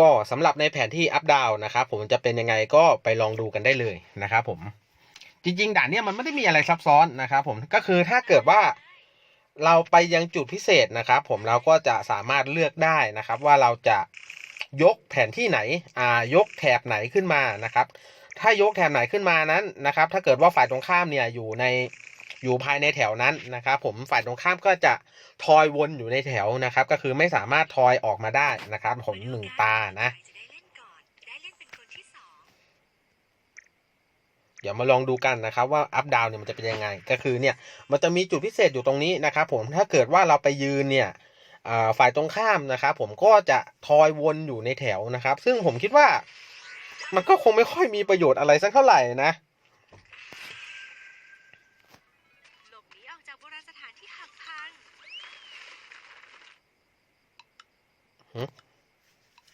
ก็สำหรับในแผนที่อัพดาวนะครับผมจะเป็นยังไงก็ไปลองดูกันได้เลยนะครับผมจริงๆด่านเนี้ยมันไม่ได้มีอะไรซับซ้อนนะครับผมก็คือถ้าเกิดว่าเราไปยังจุดพิเศษนะครับ ผมเราก็จะสามารถเลือกได้นะครับ ว่าเราจะยกแผนที่ไหนอ่ายกแถบไหนขึ้นมานะครับ ถ้ายกแถบไหนขึ้นมานั้นนะครับ ถ้าเกิดว่าฝ่ายตรงข้ามเนี่ยอยู่ใน อยู่ภายในแถวนั้นนะครับผมฝ่ายตรงข้ามก็จะทอยวนอยู่ในแถวนะครับ ก็คือไม่สามารถทอยออกมาได้นะครับ ผมหนึ่งตานะ เดี๋ยวมาลองดูกันนะครับ ว่าอัพดาวเนี่ยมันจะเป็นยังไง ก็คือเนี่ยมันจะมีจุดพิเศษอยู่ตรงนี้นะครับ ผมถ้าเกิดว่าเราไปยืนเนี่ยฝ่ายตรงข้ามนะครับ ผมก็จะทอยวนอยู่ในแถวนะครับ ซึ่งผมคิดว่า มันก็คงไม่ค่อยมีประโยชน์อะไรสักเท่าไหร่นะ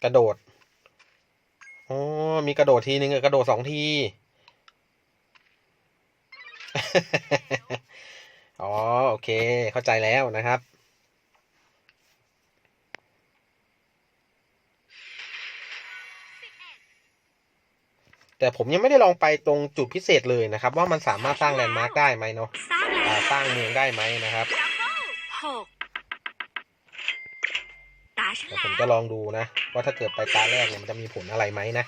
กระโดด อ๋อ มีกระโดดทีนึงกระโดดสองที อ๋อ โอเค เข้าใจแล้วนะครับ แต่ผมยังไม่ได้ลองไปตรงจุดพิเศษเลยนะครับ ว่ามันสามารถสร้างแลนด์มาร์กได้ไหมเนาะสร้างสร้างเมืองได้ไหมนะครับหก ฉันเดี๋ยวแล้ผมวจะลองดูนะว่าถ้าเกิดไปตาแรกเนี่ยมันจะมีผลอะไรไหมนะ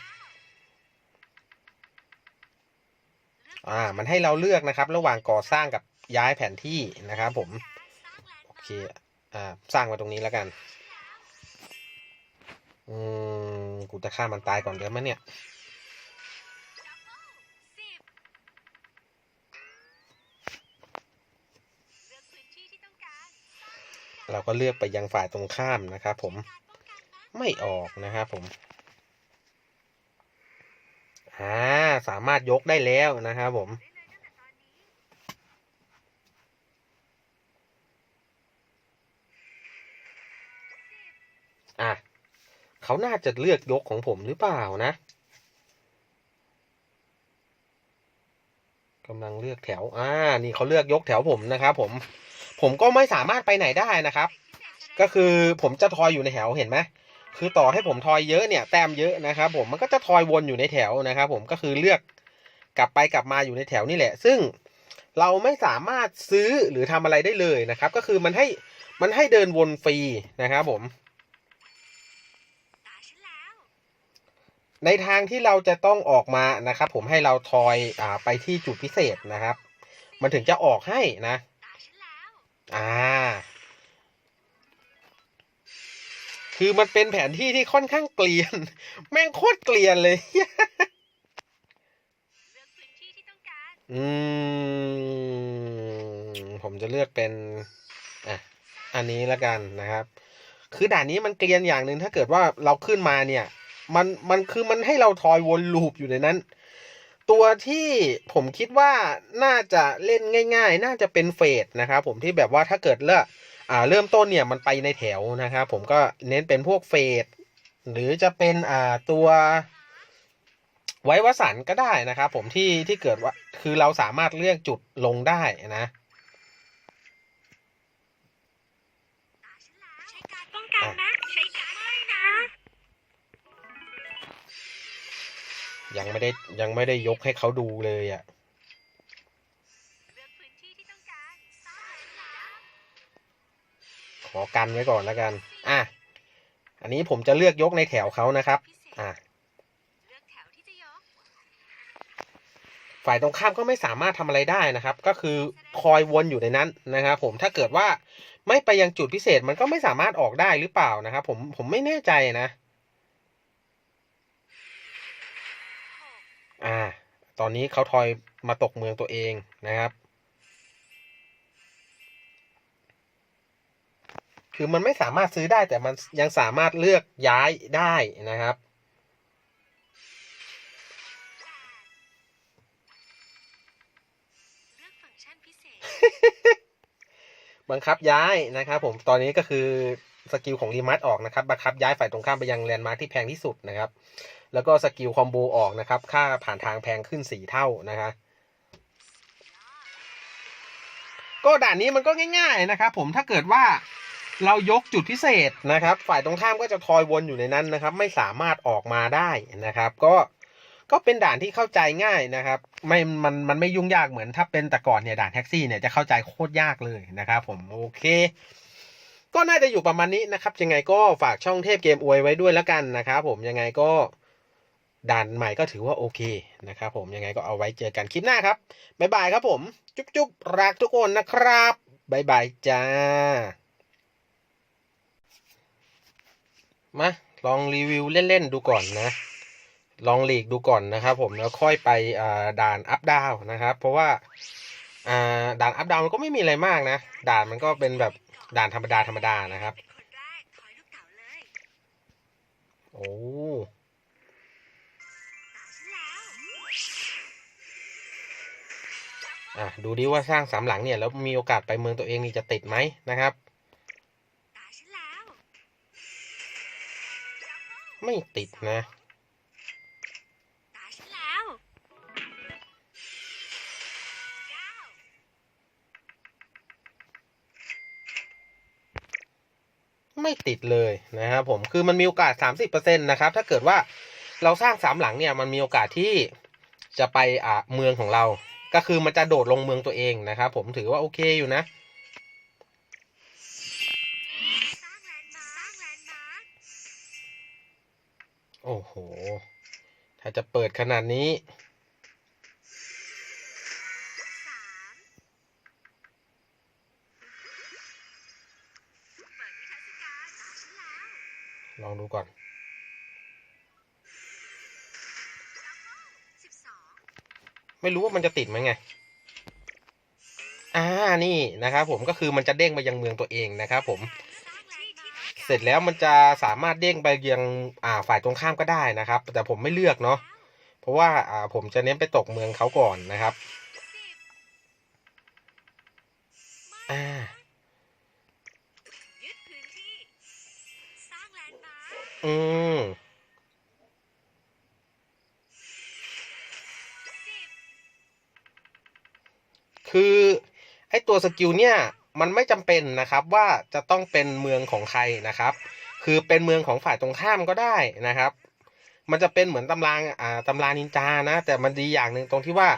อ่า มันให้เราเลือกนะครับ ระหว่างก่อสร้างกับย้ายแผนที่นะครับผม โอเค อ่า สร้างไว้ตรงนี้แล้วกัน อืม กูจะฆ่ามันตายก่อนเดี๋ยวมั้ยเนี่ย เราก็เลือกไปยังฝ่ายตรงข้ามนะครับผมไม่ออกนะครับผมอ่าสามารถยกได้แล้วนะครับผมอะเขาน่าจะเลือกยกของผมหรือเปล่านะกำลังเลือกแถว อ่า นี่เขาเลือกยกแถวผมนะครับผม ผมก็ไม่สามารถไปไหนได้นะครับ ก็คือผมจะทอยอยู่ในแถวเห็นไหมคือต่อให้ผมทอยเยอะเนี่ยแต้มเยอะนะครับ ผมมันก็จะทอยวนอยู่ในแถวนะครับ ผมก็คือเลือกกลับไปกลับมาอยู่ในแถวนี่แหละ ซึ่งเราไม่สามารถซื้อหรือทำอะไรได้เลยนะครับ ก็คือมันให้มันให้เดินวนฟรีนะครับผม ในทางที่เราจะต้องออกมานะครับ ผมให้เราทอยอ่าไปที่จุดพิเศษนะครับ มันถึงจะออกให้นะ อ่า คือมันเป็นแผนที่ที่ค่อนข้างเกลียน แม่งโคตรเกลียนเลยอืองการอืม ผมจะเลือกเป็น อะ อันนี้ละกันนะครับ คือด่านนี้มันเกลียนอย่างหนึ่งถ้าเกิดว่าเราขึ้นมาเนี่ย มัน มันคือมันให้เราทอยวนลูปอยู่ในนั้น ตัวที่ผมคิดว่าน่าจะเล่นง่าย ๆ น่าจะเป็นเฟดนะครับผมที่แบบว่าถ้าเกิดเลือกอ่าเริ่มต้นเนี่ยมันไปในแถวนะครับผมก็เน้นเป็นพวกเฟดหรือจะเป็นอ่าตัวไว้วสันก็ได้นะครับผมที่ที่เกิดว่าคือเราสามารถเลือกจุดลงได้นะ ยังไม่ได้ยังไม่ได้ยกให้เขาดูเลยอะ่ะขอกันไว้ก่อนแล้วกัน อะ อันนี้ผมจะเลือกยกในแถวเขานะครับ อะฝ่ายตรงข้ามก็ไม่สามารถทำอะไรได้นะครับ ก็คือคอยวนอยู่ในนั้นนะครับผม ถ้าเกิดว่าไม่ไปยังจุดพิเศษมันก็ไม่สามารถออกได้หรือเปล่านะครับ ผม ผมไม่แน่ใจนะ อ่า ตอนนี้เขาทอยมาตกเมืองตัวเองนะครับ คือมันไม่สามารถซื้อได้แต่มันยังสามารถเลือกย้ายได้นะครับเลือกฟังชันพิเศษบังคับย้ายนะครับผมตอนนี้ก็คือสกิลของรีมัสออกนะครับบังคับย้ายฝ่ายตรงข้ามไปยังแลนด์มาร์คที่แพงที่สุดนะครับ แล้วก็สกิลคอมโบออกนะครับ ค่าผ่านทางแพงขึ้นสี่เท่านะคะ ก็ด่านนี้มันก็ง่าย ๆนะครับผมถ้าเกิดว่าเรายกจุดพิเศษนะครับ ฝ่ายตรงข้ามก็จะทอยวนอยู่ในนั้นนะครับ ไม่สามารถออกมาได้นะครับ ก็ก็เป็นด่านที่เข้าใจง่ายนะครับ ไม่มันมันไม่ยุ่งยากเหมือนถ้าเป็นแต่ก่อนเนี่ยด่านแท็กซี่เนี่ยจะเข้าใจโคตรยากเลยนะครับผมโอเค ก็น่าจะอยู่ประมาณนี้นะครับ ยังไงก็ฝากช่องเทพเกมอวยไว้ด้วยแล้วกันนะครับผมยังไงก็ ด่านใหม่ก็ถือว่าโอเคนะครับผมยังไงก็เอาไว้เจอกันคลิปหน้าครับบ๊ายบายครับผม จุ๊บจุ๊บรักทุกคนนะครับบ๊ายบายจ้า มาลองรีวิวเล่น ๆ ดูก่อนนะ ลองหลีกดูก่อนนะครับผมแล้วค่อยไปอ่าด่านอัพดาวนะครับ เพราะว่าอ่าด่านอัพดาวมันก็ไม่มีอะไรมากนะ ด่านมันก็เป็นแบบด่านธรรมดาธรรมดานะครับเป็นคนแรกถอยลูกเต๋าเลยโอ้ อะดูดิว่าสร้างสามหลังเนี่ยแล้วมีโอกาสไปเมืองตัวเองนี่จะติดไหมนะครับ ไม่ติดนะไม่ติดเลยนะครับผมคือมันมีโอกาส 30%นะครับ ถ้าเกิดว่าเราสร้างสามหลังเนี่ยมันมีโอกาสที่จะไปอ่าเมืองของเรา ก็คือมันจะโดดลงเมืองตัวเองนะครับ ผมถือว่าโอเคอยู่นะโอ้โห ถ้าจะเปิดขนาดนี้ ลองดูก่อน ไม่รู้ว่ามันจะติดไหมไง อ่า นี่นะครับผมก็คือมันจะเด้งไปยังเมืองตัวเองนะครับผม เสร็จแล้วมันจะสามารถเด้งไปยังอ่าฝ่ายตรงข้ามก็ได้นะครับ แต่ผมไม่เลือกเนาะ เพราะว่าอ่าผมจะเน้นไปตกเมืองเขาก่อนนะครับ คือไอตัวสกิลเนี่ยมันไม่จำเป็นนะครับว่าจะต้องเป็นเมืองของใครนะครับ คือเป็นเมืองของฝ่ายตรงข้ามก็ได้นะครับ มันจะเป็นเหมือนตำรางอ่าตำรานินจานะ แต่มันดีอย่างหนึ่งตรงที่ว่า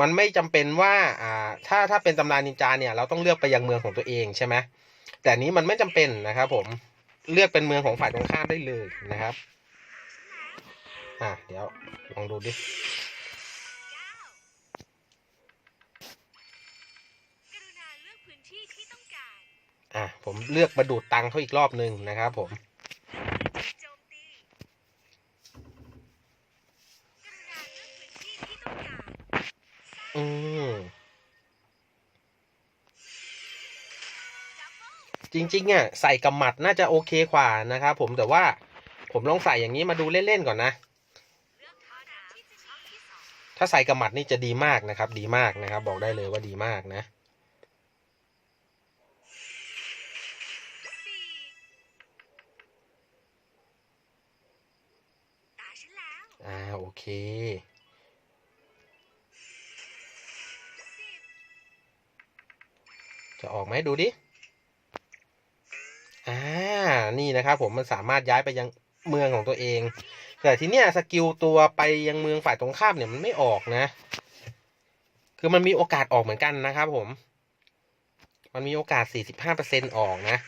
มันไม่จำเป็นว่าอ่าถ้าถ้าเป็นตำรานินจาเนี่ยเราต้องเลือกไปยังเมืองของตัวเองใช่ไหมแต่นนี้มันไม่จำเป็นนะครับผมเลือกเป็นเมืองของฝ่ายตรงข้ามได้เลยนะครับ อะเดี๋ยวลองดูดิ เลือกมาดูดตังเขาอีกรอบหนึ่งนะครับผมจรุณาเลือกพื้นที่ที่ต้องการอืมจริงๆอะใส่กำหมัดน่าจะโอเคกว่านะครับผมแต่ว่าผมลองใส่อย่างนี้มาดูเล่น ๆ ก่อนนะ ถ้าใส่กำหมัดนี่จะดีมากนะครับ ดีมากนะครับ บอกได้เลยว่าดีมากนะ เค จะออกไหมดูดิ อ่า นี่นะครับผมมันสามารถย้ายไปยังเมืองของตัวเอง แต่ทีเนี้ยสกิลตัวไปยังเมืองฝ่ายตรงข้ามเนี่ยมันไม่ออกนะ คือมันมีโอกาสออกเหมือนกันนะครับผม มันมีโอกาส 45%ออกนะ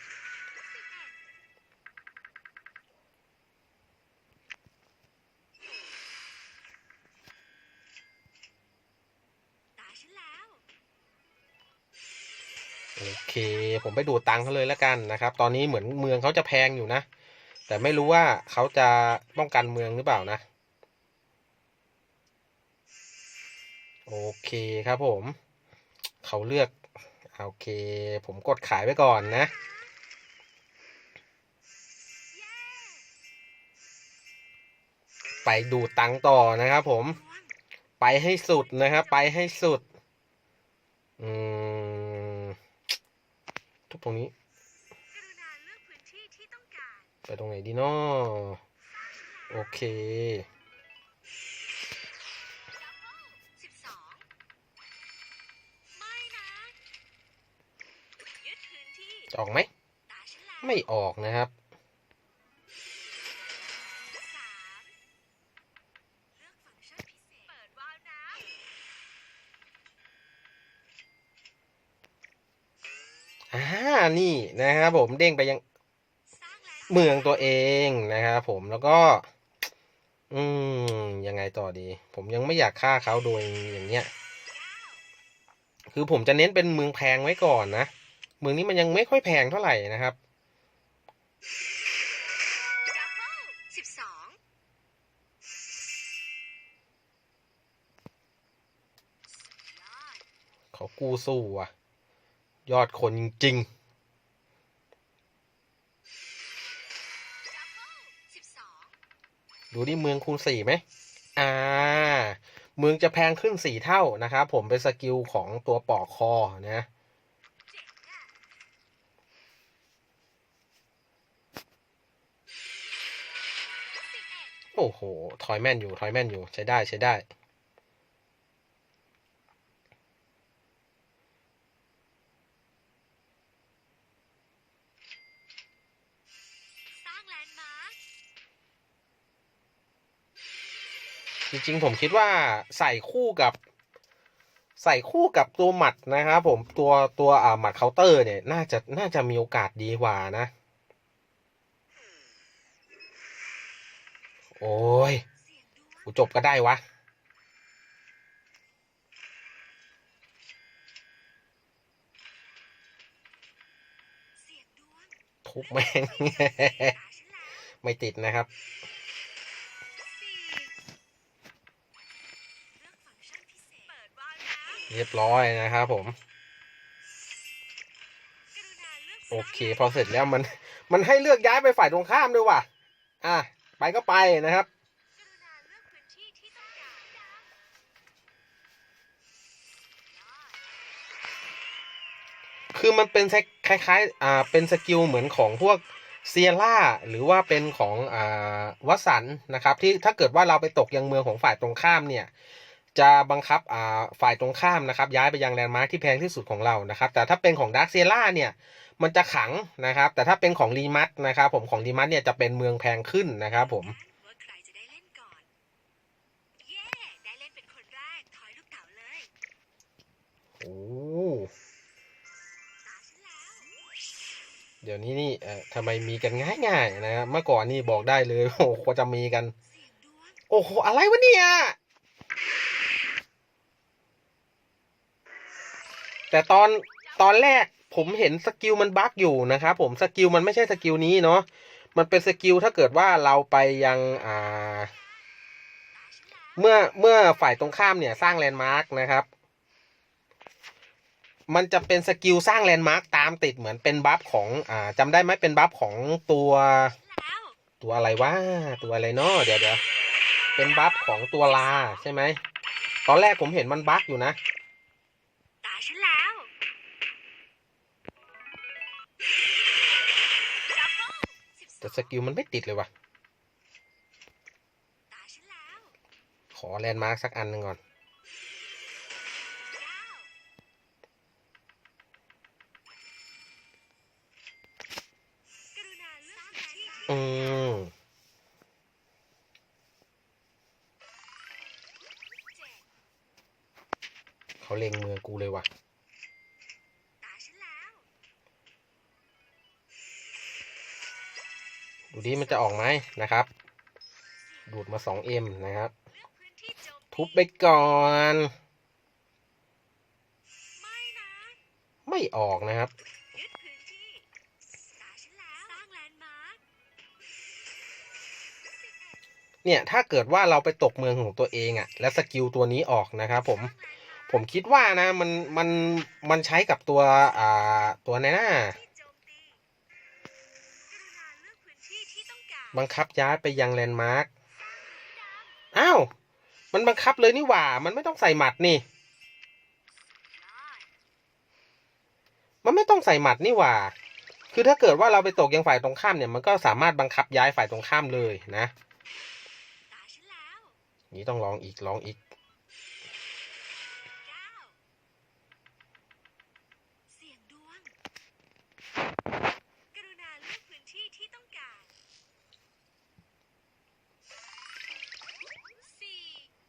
ตาฉันแล้ว โอเค ผมไปดูตังค์เขาเลยแล้วกันนะครับ ตอนนี้เหมือนเมืองเขาจะแพงอยู่นะ แต่ไม่รู้ว่าเขาจะป้องกันเมืองหรือเปล่านะ โอเคครับผม เขาเลือกโอเค ผมกดขายไว้ก่อนนะ ไปดูตังต่อนะครับผม ไปให้สุดนะครับ ไปให้สุด อืม ทุกตรงนี้ ไปตรงไหนดีนาะโอเคออกไหม ไม่ออกนะครับ นี่นะครับผมเด้งไปยังเมืองตัวเองนะครับผมแล้วก็ อืมยังไงต่อดี ผมยังไม่อยากฆ่าเขาโดยอย่างเงี้ย คือผมจะเน้นเป็นเมืองแพงไว้ก่อนนะเมืองนี้มันยังไม่ค่อยแพงเท่าไหร่นะครับเขากู้สู้อะ ยอดคนจริงดั ดูที่เมืองคูณสี่ไหมอ่า เมืองจะแพงขึ้นสี่เท่านะครับผมเป็นสกิลของตัวปอกคอนะเจ๋งอะสิบเอ็ดโอ้โห ทอยแม่นอยู่ ทอยแม่นอยู่ ใช้ได้ ใช้ได้ จริงๆ ผมคิดว่าใส่คู่กับ ใส่คู่กับตัวหมัดนะครับผมตัวตัวอ่าหมัดเคาน์เตอร์เนี่ยน่าจะน่าจะมีโอกาสดีกว่านะ โอ้ยกูจบก็ได้วะทุบแม่งไม่ติดนะครับ เรียบร้อยนะครับผม โอเค พอเสร็จแล้วมัน มันให้เลือกย้ายไปฝ่ายตรงข้ามด้วยว่ะ อะ ไปก็ไปนะครับคือกพื้นที่ที่ต้องกายคือมันเป็นคล้ายๆ อ่า เป็นสกิลเหมือนของพวกเซียร่าหรือว่าเป็นของอ่าวัสันนะครับ ที่ถ้าเกิดว่าเราไปตกยังเมืองของฝ่ายตรงข้ามเนี่ย จะบังคับอ่าฝ่ายตรงข้ามนะครับ ย้ายไปยังแลนด์มาร์คที่แพงที่สุดของเรานะครับ แต่ถ้าเป็นของดาร์คเซียร่าเนี่ยมันจะขังนะครับ แต่ถ้าเป็นของรีมัตนะครับผมของรีมัตเนี่ยจะเป็นเมืองแพงขึ้นนะครับผมเล่นก่อนเย้ได้เล่นเป็นคนแรกถอยลูกเต๋าเลยโอ้ตาฉันแล้วเดี๋ยวนี้นี่เอ่อทำไมมีกันง่ายๆนะครับเมื่อก่อนนี่บอกได้เลยโอ้โหจะมีกัน โอ้โหอะไรวะเนี่ย แต่ตอนตอนแรกผมเห็นสกิลมันบั๊กอยู่นะครับผมสกิลมันไม่ใช่สกิลนี้เนาะมันเป็นสกิลถ้าเกิดว่าเราไปยังอ่า เมื่อเมื่อฝ่ายตรงข้ามเนี่ยสร้างแลนด์มาร์กนะครับ มันจะเป็นสกิลสร้างแลนด์มาร์กตามติดเหมือนเป็นบัฟของอ่าจำได้ไหมเป็นบัฟของตัวแล้วตัวอะไรวะตัวอะไรเนาะเดี๋ยวเดี๋ยวเป็นบัฟของตัวลาใช่ไหมตอนแรกผมเห็นมันบั๊กอยู่นะ แต่สกิลมันไม่ติดเลยว่ะ ขอแลนด์มาร์กสักอันหนึ่งก่อน อืมเจ็ดเขาเล็งเมืองกูเลยว่ะ ดูดิมันจะออกไหมนะครับ ดูดมา 2M นะครับเอกพื้นที่โจมตีทุบไปก่อนไม่นะไม่ออกนะครับเนี่ยถ้าเกิดว่าเราไปตกเมืองของตัวเองอะ่ะ และสกิลตัวนี้ออกนะครับผมผมคิดว่านะมันมันมันใช้กับตัวอ่าตัวไหนน บังคับย้ายไปยังแลนด์มาร์กอ้าว มันบังคับเลยนี่หว่า มันไม่ต้องใส่หมัดนี่ มันไม่ต้องใส่หมัดนี่หว่า คือถ้าเกิดว่าเราไปตกยังฝ่ายตรงข้ามเนี่ย มันก็สามารถบังคับย้ายฝ่ายตรงข้ามเลยนะ นี่ต้องลองอีกลองอีก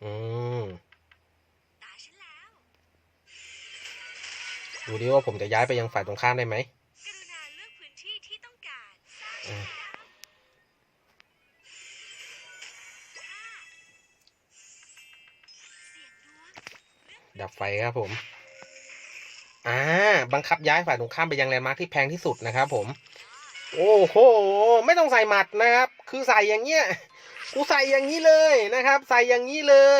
อืมตาฉันแล้วดูดิว่าผมจะย้ายไปยังฝ่ายตรงข้ามได้ไหมกรุณาเลือกพื้นที่ที่ต้องการอืมเสียงดวงเลือกดับไฟครับผม อ่า บังคับย้ายฝ่ายตรงข้ามไปยังแลนด์มาร์คที่แพงที่สุดนะครับผม โอ้โห ไม่ต้องใส่หมัดนะครับ คือใส่อย่างเงี้ย กูใส่อย่างนี้เลยนะครับ ใส่อย่างนี้เลย